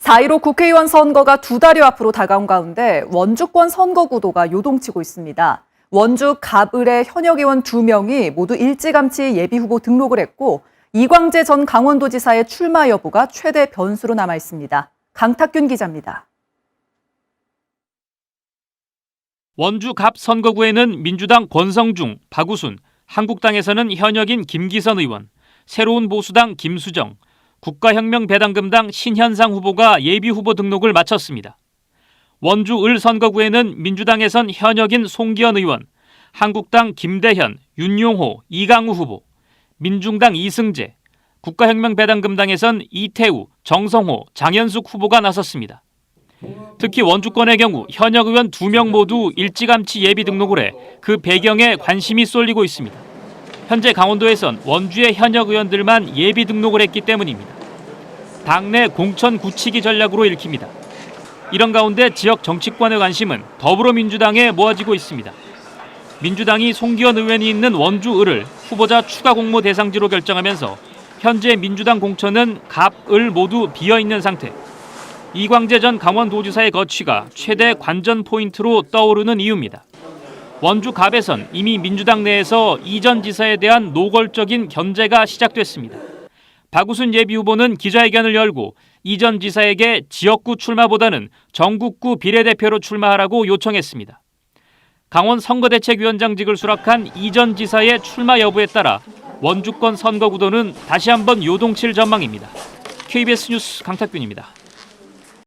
4.15 국회의원 선거가 두 달여 앞으로 다가온 가운데 원주권 선거 구도가 요동치고 있습니다. 원주 갑을의 현역 의원 두명이 모두 일찌감치 예비후보 등록을 했고 이광재 전 강원도지사의 출마 여부가 최대 변수로 남아 있습니다. 강탁균 기자입니다. 원주 갑 선거구에는 민주당 권성중, 박우순, 한국당에서는 현역인 김기선 의원, 새로운 보수당 김수정, 국가혁명배당금당 신현상 후보가 예비 후보 등록을 마쳤습니다. 원주 을 선거구에는 민주당에선 현역인 송기현 의원, 한국당 김대현, 윤용호, 이강우 후보, 민중당 이승재, 국가혁명배당금당에선 이태우, 정성호, 장현숙 후보가 나섰습니다. 특히 원주권의 경우 현역 의원 두명 모두 일찌감치 예비 등록을 해 그 배경에 관심이 쏠리고 있습니다. 현재 강원도에선 원주의 현역 의원들만 예비 등록을 했기 때문입니다. 당내 공천 굳히기 전략으로 읽힙니다. 이런 가운데 지역 정치권의 관심은 더불어민주당에 모아지고 있습니다. 민주당이 송기현 의원이 있는 원주 을을 후보자 추가 공모 대상지로 결정하면서 현재 민주당 공천은 갑, 을 모두 비어 있는 상태. 이광재 전 강원도지사의 거취가 최대 관전 포인트로 떠오르는 이유입니다. 원주 갑에선 이미 민주당 내에서 이 전 지사에 대한 노골적인 견제가 시작됐습니다. 박우순 예비후보는 기자회견을 열고 이 전 지사에게 지역구 출마보다는 전국구 비례대표로 출마하라고 요청했습니다. 강원 선거대책위원장직을 수락한 이 전 지사의 출마 여부에 따라 원주권 선거구도는 다시 한번 요동칠 전망입니다. KBS 뉴스 강탁균입니다.